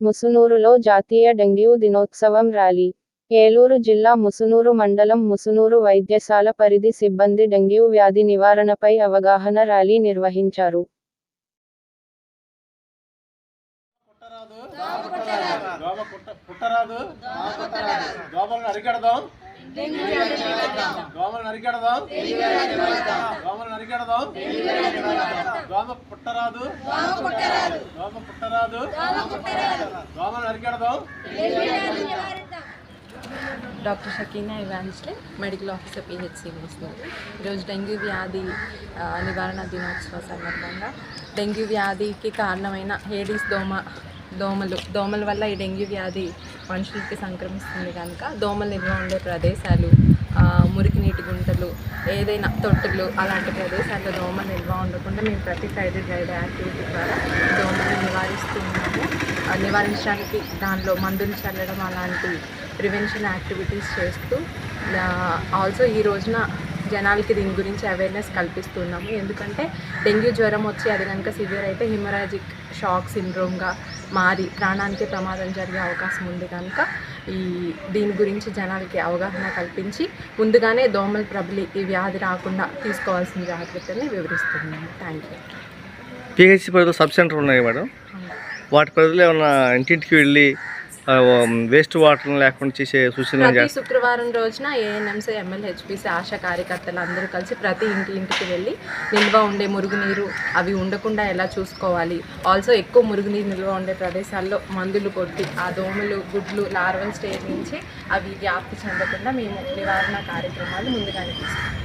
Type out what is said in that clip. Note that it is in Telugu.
ముసునూరులో జాతీయ డెంగ్యూ దినోత్సవం ర్యాలీ. ఏలూరు జిల్లా ముసునూరు మండలం ముసునూరు వైద్యశాల పరిధి సిబ్బంది డెంగ్యూ వ్యాధి నివారణపై అవగాహన ర్యాలీ నిర్వహించారు. పుట్టరాదు దోమ పుట్టరాదు. దోమ పుట్టరాదు. దోమ డాక్టర్ షకీనా ఇవాన్స్లే మెడికల్ ఆఫీసర్ పిహెచ్సి వస్తుంది. ఈరోజు డెంగ్యూ వ్యాధి నివారణ దినోత్సవ సందర్భంగా డెంగ్యూ వ్యాధికి కారణమైన హేడీస్ దోమ దోమలు దోమల వల్ల ఈ డెంగ్యూ వ్యాధి మనుషులకి సంక్రమిస్తుంది కనుక దోమలు నిల్వ ఉండే ప్రదేశాలు మురికి నీటి గుంటలు ఏదైనా తొట్టులు అలాంటి ప్రదేశాల్లో దోమ నిల్వ ఉండకుండా మేము ప్రతి ఫ్రైడే డ్రైడే యాక్టివిటీ ద్వారా దోమలు నివారిస్తూ ఉన్నాము నివారించడానికి దానిలో మందులు చల్లడం అలాంటి ప్రివెన్షన్ యాక్టివిటీస్ చేస్తూ ఆల్సో ఈ రోజున జనాలకి దీని గురించి అవేర్నెస్ కల్పిస్తున్నాము. ఎందుకంటే డెంగ్యూ జ్వరం వచ్చి అది కనుక సివియర్ అయితే హిమరాజిక్ షాక్ సిండ్రోమ్గా మారి ప్రాణానికి ప్రమాదం జరిగే అవకాశం ఉంది కనుక ఈ దీని గురించి జనాలకి అవగాహన కల్పించి ముందుగానే దోమల ప్రబలి ఈ వ్యాధి రాకుండా తీసుకోవాల్సిన జాగ్రత్తల్ని వివరిస్తున్నాము. థ్యాంక్ యూ పిహెచ్సి పరిధిలో సబ్ సెంటర్ ఉన్నాయి మేడం. వాటి పరిధిలో ఏమన్నా ఇంటింటికి వెళ్ళి వేస్ట్ వాటర్ లేకుండా చేసే చేస్తారు శుక్రవారం రోజున ఏఎన్ఎంసీ ఎమ్మెల్యేహెచ్పిసి ఆశా కార్యకర్తలు అందరూ కలిసి ప్రతి ఇంటి ఇంటికి వెళ్ళి నిల్వ ఉండే మురుగునీరు అవి ఉండకుండా ఎలా చూసుకోవాలి? ఆల్సో ఎక్కువ మురుగునీరు నిల్వ ఉండే ప్రదేశాల్లో మందులు కొట్టి ఆ దోమలు గుడ్లు లార్వల్ స్టేజ్ నుంచి అవి వ్యాప్తి చెందకుండా మేము నివారణ కార్యక్రమాలు ముందుగానే తీసుకుంటాం.